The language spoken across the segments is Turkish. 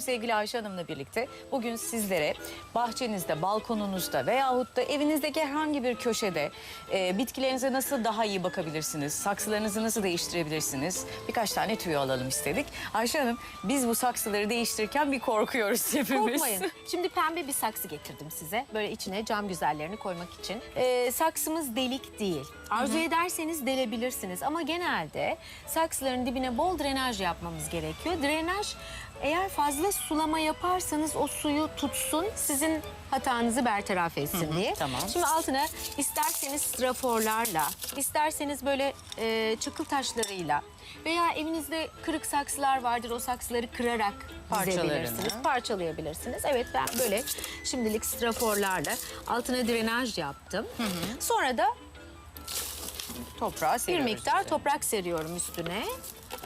sevgili Ayşe Hanım'la birlikte bugün sizlere bahçenizde, balkonunuzda veyahut da evinizdeki herhangi bir köşede e, bitkilerinize nasıl daha iyi bakabilirsiniz, saksılarınızı nasıl değiştirebilirsiniz birkaç tane tüyo alalım istedik. Ayşe Hanım biz bu saksıları değiştirirken bir korkuyoruz hepimiz. Korkmayın. Şimdi pembe bir saksı getirdim size. Böyle içine cam güzellerini koymak için. Ee, saksımız delik değil. Arzu ederseniz delebilirsiniz. Ama genelde saksıların dibine bol drenaj yapmamız gerekiyor. Drenaj eğer fazla sulama yaparsanız o suyu tutsun, sizin hatanızı bertaraf etsin diye. tamam. Şimdi altına isterseniz straforlarla, isterseniz böyle e, çakıl taşlarıyla veya evinizde kırık saksılar vardır o saksıları kırarak dizebilirsiniz, parçalayabilirsiniz. Evet ben böyle şimdilik straforlarla altına drenaj yaptım. Sonra da Toprağa bir miktar işte. toprak seriyorum üstüne.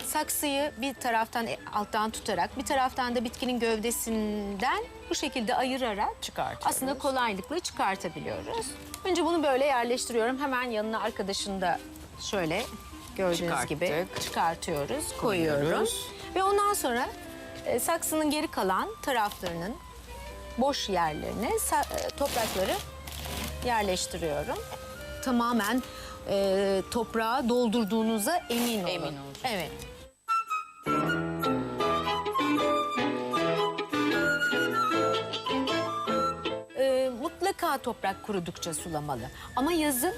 Saksıyı bir taraftan e, alttan tutarak bir taraftan da bitkinin gövdesinden bu şekilde ayırarak Çıkartıyoruz. aslında kolaylıkla çıkartabiliyoruz. Önce bunu böyle yerleştiriyorum. Hemen yanına arkadaşını da şöyle gördüğünüz Çıkarttık. gibi çıkartıyoruz, koyuyorum. Koyuyoruz. Ve ondan sonra e, saksının geri kalan taraflarının boş yerlerine sa- e, toprakları yerleştiriyorum. Tamamen e, toprağa doldurduğunuza emin olun. Emin olacağız. Evet. Mutlaka toprak kurudukça sulamalı. Ama yazın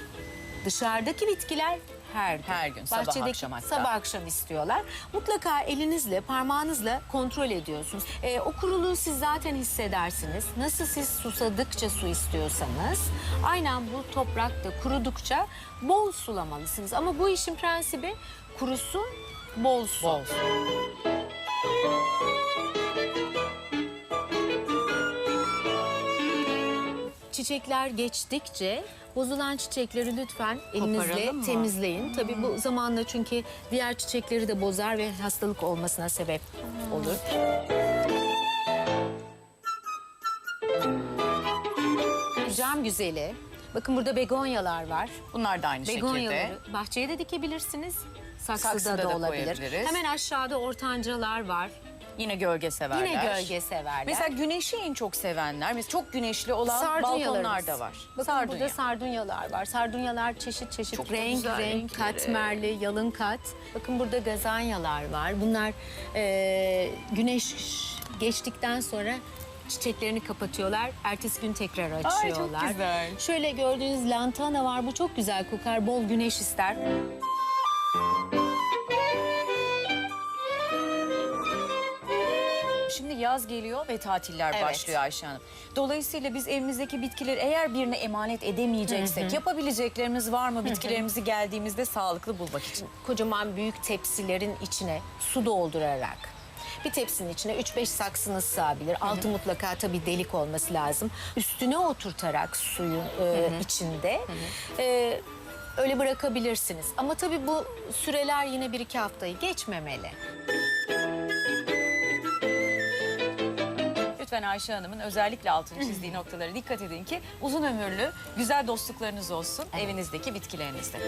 dışarıdaki bitkiler her gün. Her gün, sabah, Bahçedeki akşam hatta. Sabah akşam istiyorlar. Mutlaka elinizle, parmağınızla kontrol ediyorsunuz. E, o kuruluğu siz zaten hissedersiniz. Nasıl siz susadıkça su istiyorsanız, aynen bu toprakta kurudukça bol sulamalısınız. Ama bu işin prensibi kurusun, bol su. Bol. Çiçekler geçtikçe bozulan çiçekleri lütfen elinizle Koparalım mı? temizleyin. Tabii bu zamanla çünkü diğer çiçekleri de bozar ve hastalık olmasına sebep olur. Cam güzeli. Bakın burada begonyalar var. Bunlar da aynı şekilde. Begonyaları bahçeye de dikebilirsiniz. Saksıda, Saksıda da, da olabilir. koyabiliriz. Hemen aşağıda ortancalar var. Yine gölge severler. Yine gölge severler. Mesela güneşi en çok sevenler. Mesela çok güneşli olan balkonlar da var. Bakın Sardunya. burada sardunyalar var. Sardunyalar çeşit çeşit Çok renk güzel renk renkleri. katmerli, yalın kat. Bakın burada gazanyalar var. Bunlar e, güneş geçtikten sonra çiçeklerini kapatıyorlar. Ertesi gün tekrar çok açıyorlar. güzel. Şöyle gördüğünüz lantana var. Bu çok güzel kokar. Bol güneş ister. Şimdi yaz geliyor ve tatiller Evet. başlıyor Ayşe Hanım. Dolayısıyla biz evimizdeki bitkileri eğer birine emanet edemeyeceksek yapabileceklerimiz var mı bitkilerimizi geldiğimizde sağlıklı bulmak için? kocaman büyük tepsilerin içine su doldurarak bir tepsinin içine 3-5 saksınız sığabilir. Altı mutlaka tabii delik olması lazım. Üstüne oturtarak suyun e, içinde e, öyle bırakabilirsiniz. Ama tabii bu süreler yine bir iki haftayı geçmemeli. Lütfen Ayşe Hanım'ın özellikle altını çizdiği noktalara dikkat edin ki uzun ömürlü güzel dostluklarınız olsun evinizdeki bitkilerinizde.